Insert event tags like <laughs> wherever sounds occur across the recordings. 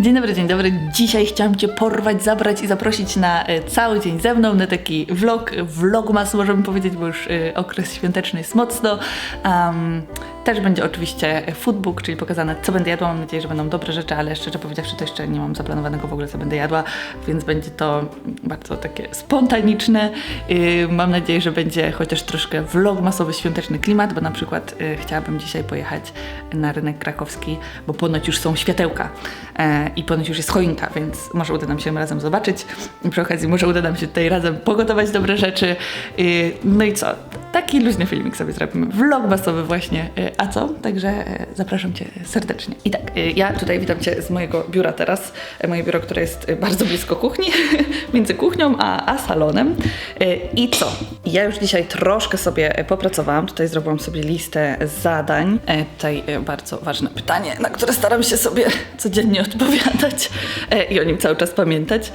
Dzień dobry, dzień dobry. Dzisiaj chciałam Cię porwać, zabrać i zaprosić na e, cały dzień ze mną, na taki vlog, vlogmas możemy powiedzieć, bo już e, okres świąteczny jest mocno. Um, też będzie oczywiście foodbook, czyli pokazane co będę jadła. Mam nadzieję, że będą dobre rzeczy, ale szczerze powiedziawszy to jeszcze nie mam zaplanowanego w ogóle co będę jadła, więc będzie to bardzo takie spontaniczne. Yy, mam nadzieję, że będzie chociaż troszkę vlogmasowy, świąteczny klimat, bo na przykład yy, chciałabym dzisiaj pojechać na rynek krakowski, bo ponoć już są światełka e, i ponoć już jest choinka, więc może uda nam się razem zobaczyć. I przy okazji może uda nam się tutaj razem pogotować dobre rzeczy. Yy, no i co? Taki luźny filmik sobie zrobimy. Vlogmasowy właśnie. Yy, a co? Także e, zapraszam Cię serdecznie. I tak, e, ja tutaj witam Cię z mojego biura teraz. Moje biuro, które jest bardzo blisko kuchni, <laughs> między kuchnią a, a salonem. I co? Ja już dzisiaj troszkę sobie popracowałam. Tutaj zrobiłam sobie listę zadań. Tutaj bardzo ważne pytanie, na które staram się sobie <laughs> codziennie odpowiadać i o nim cały czas pamiętać.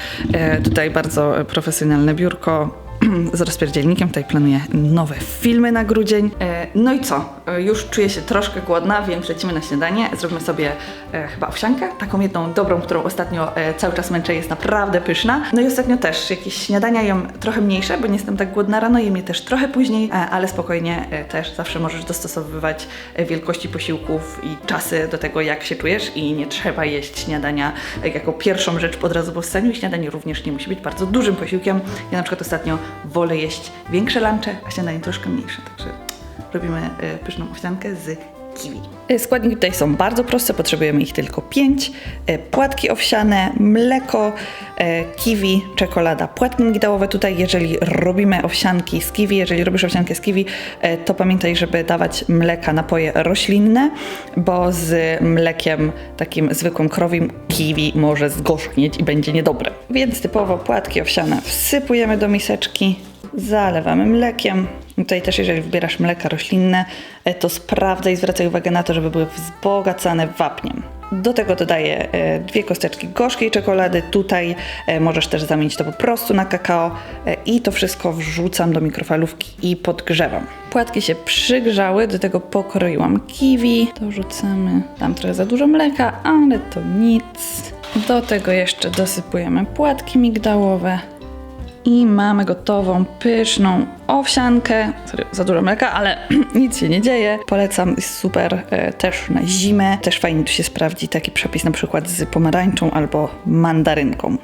Tutaj bardzo profesjonalne biurko <clears throat> z rozpierdzielnikiem. Tutaj planuję nowe filmy na grudzień. E, No i co? E, Już czuję się troszkę głodna, więc lecimy na śniadanie. Zrobimy sobie e, chyba owsiankę, taką jedną dobrą, którą ostatnio cały czas męczę, jest naprawdę pyszna. No i ostatnio też jakieś śniadania jem trochę mniejsze, bo nie jestem tak głodna rano, jem je też trochę później, ale spokojnie też zawsze możesz dostosowywać wielkości posiłków i czasy do tego, jak się czujesz i nie trzeba jeść śniadania jako pierwszą rzecz od razu po wstaniu. Śniadanie również nie musi być bardzo dużym posiłkiem. Ja na przykład ostatnio wolę jeść większe lunche, a śniadanie troszkę mniejsze, także robimy e, pyszną owsiankę z kiwi. E, Składniki tutaj są bardzo proste, potrzebujemy ich tylko pięć. E, Płatki owsiane, mleko, e, kiwi, czekolada, płatki migdałowe. Tutaj jeżeli robimy owsianki z kiwi, jeżeli robisz owsiankę z kiwi, to pamiętaj, żeby dawać mleka, napoje roślinne, bo z mlekiem takim zwykłym krowim kiwi może zgorzknieć i będzie niedobre. Więc typowo płatki owsiane wsypujemy do miseczki, zalewamy mlekiem. Tutaj też, jeżeli wybierasz mleka roślinne, e, to sprawdzaj, zwracaj uwagę na to, żeby były wzbogacane wapniem. Do tego dodaję e, dwie kosteczki gorzkiej czekolady. Tutaj e, możesz też zamienić to po prostu na kakao i to wszystko wrzucam do mikrofalówki i podgrzewam. Płatki się przygrzały, do tego pokroiłam kiwi. To rzucamy. Tam trochę za dużo mleka, ale to nic. Do tego jeszcze dosypujemy płatki migdałowe. I mamy gotową, pyszną owsiankę. Sorry, za dużo mleka, ale <clears throat> nic się nie dzieje. Polecam, jest super e, też na zimę. Też fajnie tu się sprawdzi taki przepis na przykład z pomarańczą albo mandarynką.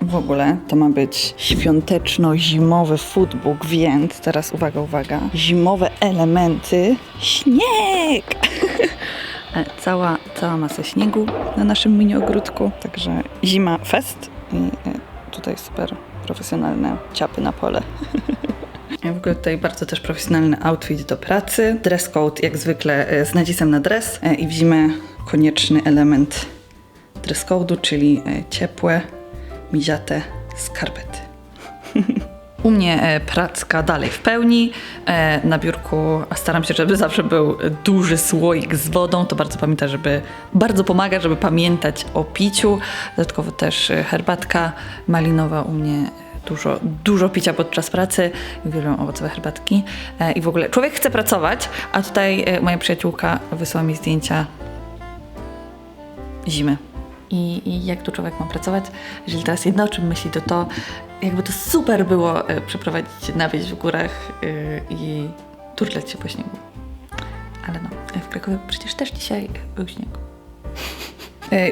W ogóle to ma być świąteczno-zimowy foodbook, więc teraz uwaga, uwaga. Zimowe elementy. Śnieg! <laughs> E, cała, cała masa śniegu na naszym mini ogródku, także zima fest i e, tutaj super profesjonalne ciapy na pole. <laughs> Ja w ogóle tutaj bardzo też profesjonalny outfit do pracy. Dress code jak zwykle e, z nacisem na dres i w zimę konieczny element dress code'u, czyli ciepłe, miziate skarpety. U mnie e, pracka dalej w pełni. E, na biurku staram się, żeby zawsze był duży słoik z wodą. To bardzo pamięta, żeby bardzo pomaga, żeby pamiętać o piciu. Dodatkowo też e, herbatka malinowa u mnie. Dużo, dużo picia podczas pracy, uwielbiam owocowe herbatki e, i w ogóle człowiek chce pracować, a tutaj e, moja przyjaciółka wysyła mi zdjęcia zimy. I, I jak tu człowiek ma pracować? Jeżeli teraz jedno o czym myśli, to to, jakby to super było e, przeprowadzić się w górach e, i turlać się po śniegu. Ale no, e, w Krakowie przecież też dzisiaj był śnieg.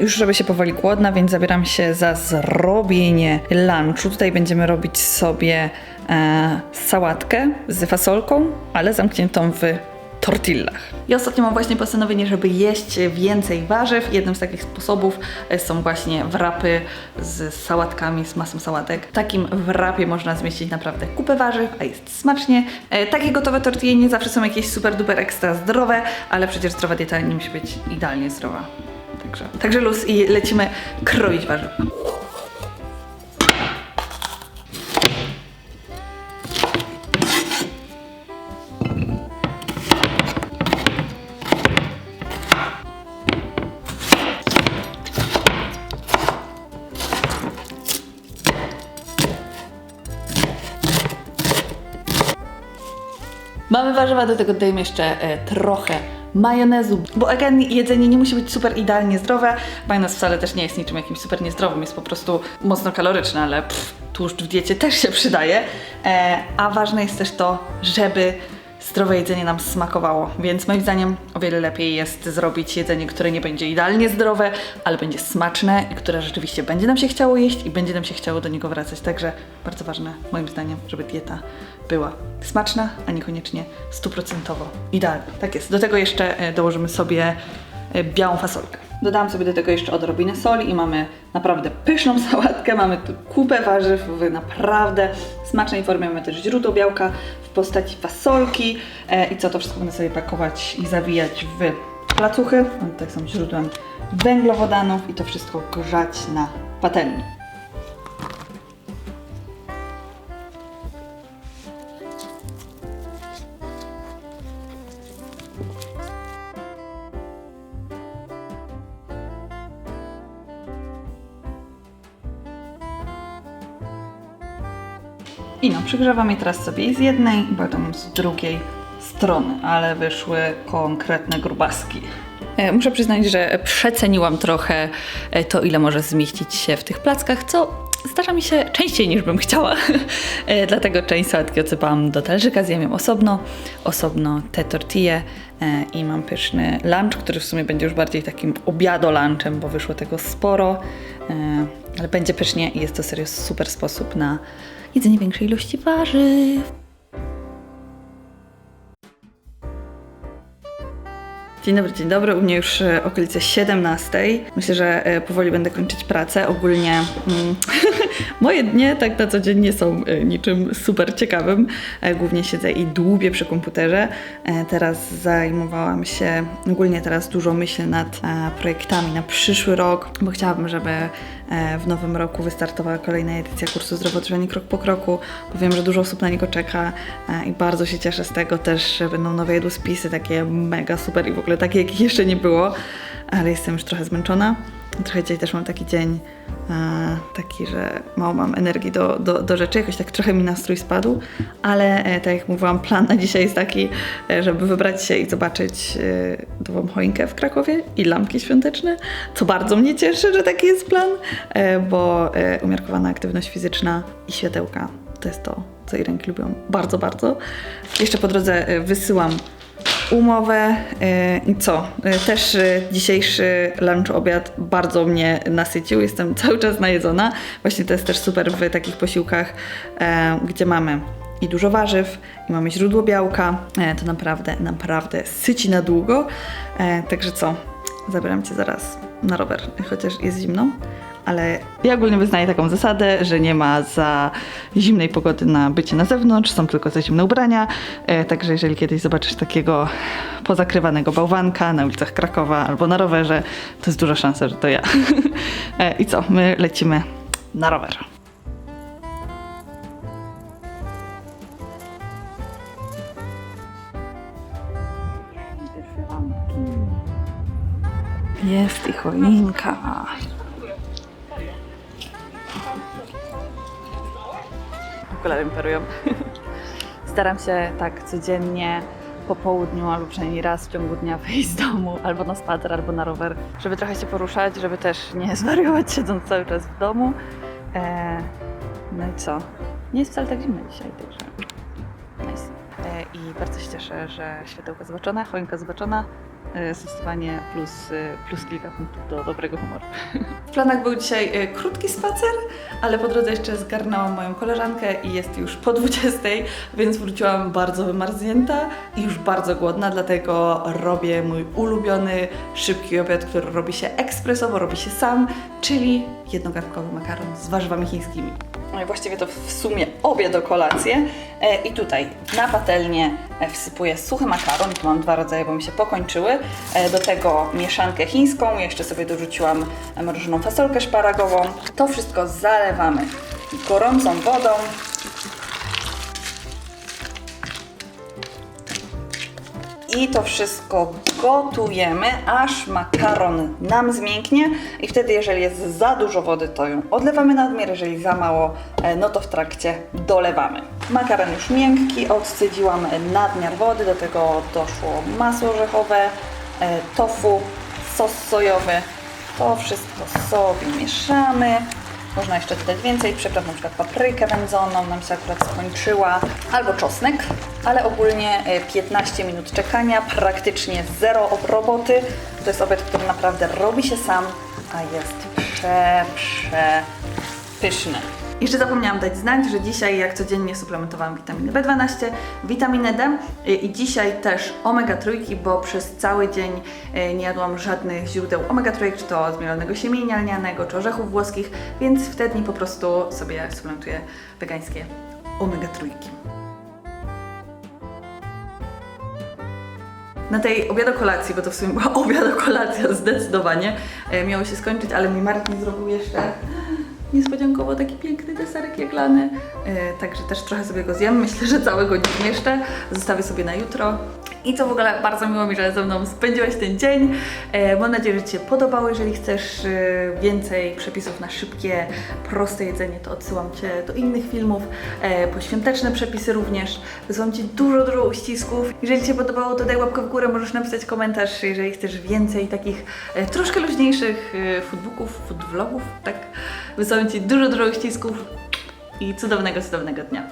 Już żeby się powoli głodna, więc zabieram się za zrobienie lunchu. Tutaj będziemy robić sobie e, sałatkę z fasolką, ale zamkniętą w tortillach. I ostatnio mam właśnie postanowienie, żeby jeść więcej warzyw. Jednym z takich sposobów e, są właśnie wrapy z sałatkami, z masą sałatek. W takim wrapie można zmieścić naprawdę kupę warzyw, a jest smacznie. E, takie gotowe tortille nie zawsze są jakieś super duper ekstra zdrowe, ale przecież zdrowa dieta nie musi być idealnie zdrowa. Także, także luz i lecimy kroić warzywa. Mamy warzywa, do tego dodajemy jeszcze e, trochę majonezu, bo again, jedzenie nie musi być super idealnie zdrowe. Majonez wcale też nie jest niczym jakimś super niezdrowym, jest po prostu mocno kaloryczny, ale pff, tłuszcz w diecie też się przydaje. E, a ważne jest też to, żeby zdrowe jedzenie nam smakowało, więc moim zdaniem o wiele lepiej jest zrobić jedzenie, które nie będzie idealnie zdrowe, ale będzie smaczne i które rzeczywiście będzie nam się chciało jeść i będzie nam się chciało do niego wracać. Także bardzo ważne moim zdaniem, żeby dieta była smaczna, a niekoniecznie stuprocentowo idealna. Tak jest. Do tego jeszcze e, dołożymy sobie e, białą fasolkę. Dodałam sobie do tego jeszcze odrobinę soli i mamy naprawdę pyszną <laughs> sałatkę. Mamy tu kupę warzyw w naprawdę smacznej formie. Mamy też źródło białka postaci fasolki. E, I co to wszystko będę sobie pakować i zawijać w placuchy. One tutaj są źródłem węglowodanów i to wszystko grzać na patelni. I no, przygrzewam je teraz sobie z jednej potem z drugiej strony, ale wyszły konkretne grubaski. E, Muszę przyznać, że przeceniłam trochę e, to, ile może zmieścić się w tych plackach, co zdarza mi się częściej niż bym chciała. E, Dlatego część sałatki odsypałam do talerzyka, zjem ją osobno, osobno te tortille i mam pyszny lunch, który w sumie będzie już bardziej takim obiado-lunchem, bo wyszło tego sporo, ale będzie pysznie i jest to serio super sposób na jedzenie większej ilości warzyw. Dzień dobry, dzień dobry. U mnie już e, okolice 17. Myślę, że e, powoli będę kończyć pracę. Ogólnie mm, <laughs> moje dnie tak na co dzień nie są e, niczym super ciekawym. Głównie siedzę i dłubię przy komputerze. Teraz zajmowałam się, ogólnie teraz dużo myślę nad projektami na przyszły rok, bo chciałabym, żeby w nowym roku wystartowała kolejna edycja kursu Zdrowoodżywianie Krok po Kroku, bo wiem, że dużo osób na niego czeka e, i bardzo się cieszę z tego też, że będą nowe jadłospisy, takie mega super i w ogóle takie, jakich jeszcze nie było, ale jestem już trochę zmęczona. Trochę dzisiaj też mam taki dzień, e, taki, że mało mam energii do, do, do rzeczy, jakoś tak trochę mi nastrój spadł, ale e, tak jak mówiłam, plan na dzisiaj jest taki, e, żeby wybrać się i zobaczyć nową choinkę w Krakowie i lampki świąteczne, co bardzo mnie cieszy, że taki jest plan, bo umiarkowana aktywność fizyczna i światełka to jest to, co i ręki lubią bardzo, bardzo. Jeszcze po drodze wysyłam umowę e, i co? E, Też e, dzisiejszy lunch, obiad bardzo mnie nasycił. Jestem <laughs> cały czas najedzona. Właśnie to jest też super w takich posiłkach, e, gdzie mamy i dużo warzyw, i mamy źródło białka. E, To naprawdę, naprawdę syci na długo. E, Także co? Zabieram Cię zaraz na rower, chociaż jest zimno. Ale ja ogólnie wyznaję taką zasadę, że nie ma za zimnej pogody na bycie na zewnątrz, są tylko za zimne ubrania. E, także jeżeli kiedyś zobaczysz takiego pozakrywanego bałwanka na ulicach Krakowa albo na rowerze, to jest duża szansa, że to ja. <laughs> e, I co? My lecimy na rower. Jest i choinka. Mi parują. <laughs> Staram się tak codziennie po południu albo przynajmniej raz w ciągu dnia wyjść z domu albo na spacer, albo na rower, żeby trochę się poruszać, żeby też nie <laughs> zwariować siedząc cały czas w domu. E, no i co? Nie jest wcale tak zimno dzisiaj, także Bardzo się cieszę, że światełka zobaczone, choinka zobaczona, e, zdecydowanie plus, e, plus kilka punktów do dobrego humoru. <laughs> W planach był dzisiaj e, krótki spacer, ale po drodze jeszcze zgarnęłam moją koleżankę i jest już po 20, więc wróciłam bardzo wymarznięta i już bardzo głodna, dlatego robię mój ulubiony szybki obiad, który robi się ekspresowo, robi się sam, czyli jednogarnkowy makaron z warzywami chińskimi. No właściwie to w sumie obie do kolację. E, I tutaj na patelnię e, wsypuję suchy makaron, tu mam dwa rodzaje, bo mi się pokończyły. E, Do tego mieszankę chińską, jeszcze sobie dorzuciłam mrożoną fasolkę szparagową. To wszystko zalewamy gorącą wodą. I to wszystko gotujemy, aż makaron nam zmięknie i wtedy jeżeli jest za dużo wody, to ją odlewamy nadmiar, jeżeli za mało, e, no to w trakcie dolewamy. Makaron już miękki, odcedziłam nadmiar wody, do tego doszło masło orzechowe, e, tofu, sos sojowy. To wszystko sobie mieszamy. Można jeszcze dodać więcej przypraw, na przykład paprykę wędzoną, nam się akurat skończyła, albo czosnek, ale ogólnie e, 15 minut czekania, praktycznie zero ob- roboty. To jest obiad, który naprawdę robi się sam, a jest prze, prze pyszny. Jeszcze zapomniałam dać znać, że dzisiaj jak codziennie suplementowałam witaminę B12, witaminę D i dzisiaj też omega-3, bo przez cały dzień y, nie jadłam żadnych źródeł omega-3, czy to zmielonego siemienia lnianego, czy orzechów włoskich, więc w te dni po prostu sobie suplementuję wegańskie omega-3. Na tej obiado-kolacji, bo to w sumie była <laughs> obiado-kolacja zdecydowanie, e, miało się skończyć, ale mój Martin zrobił jeszcze niespodziankowo taki piękny deserek jaglany, e, także też trochę sobie go zjem, myślę, że całego nie zmieszczę, zostawię sobie na jutro. I co w ogóle bardzo miło mi, że ze mną spędziłaś ten dzień. E, mam nadzieję, że Ci się podobało. Jeżeli chcesz e, więcej przepisów na szybkie, proste jedzenie, to odsyłam Cię do innych filmów, e, poświąteczne przepisy również. Wysyłam Ci dużo, dużo uścisków. Jeżeli Ci się podobało, to daj łapkę w górę, możesz napisać komentarz, jeżeli chcesz więcej takich troszkę luźniejszych foodbooków, foodvlogów, tak? Wysyłam Ci dużo, dużo uścisków i cudownego, cudownego dnia.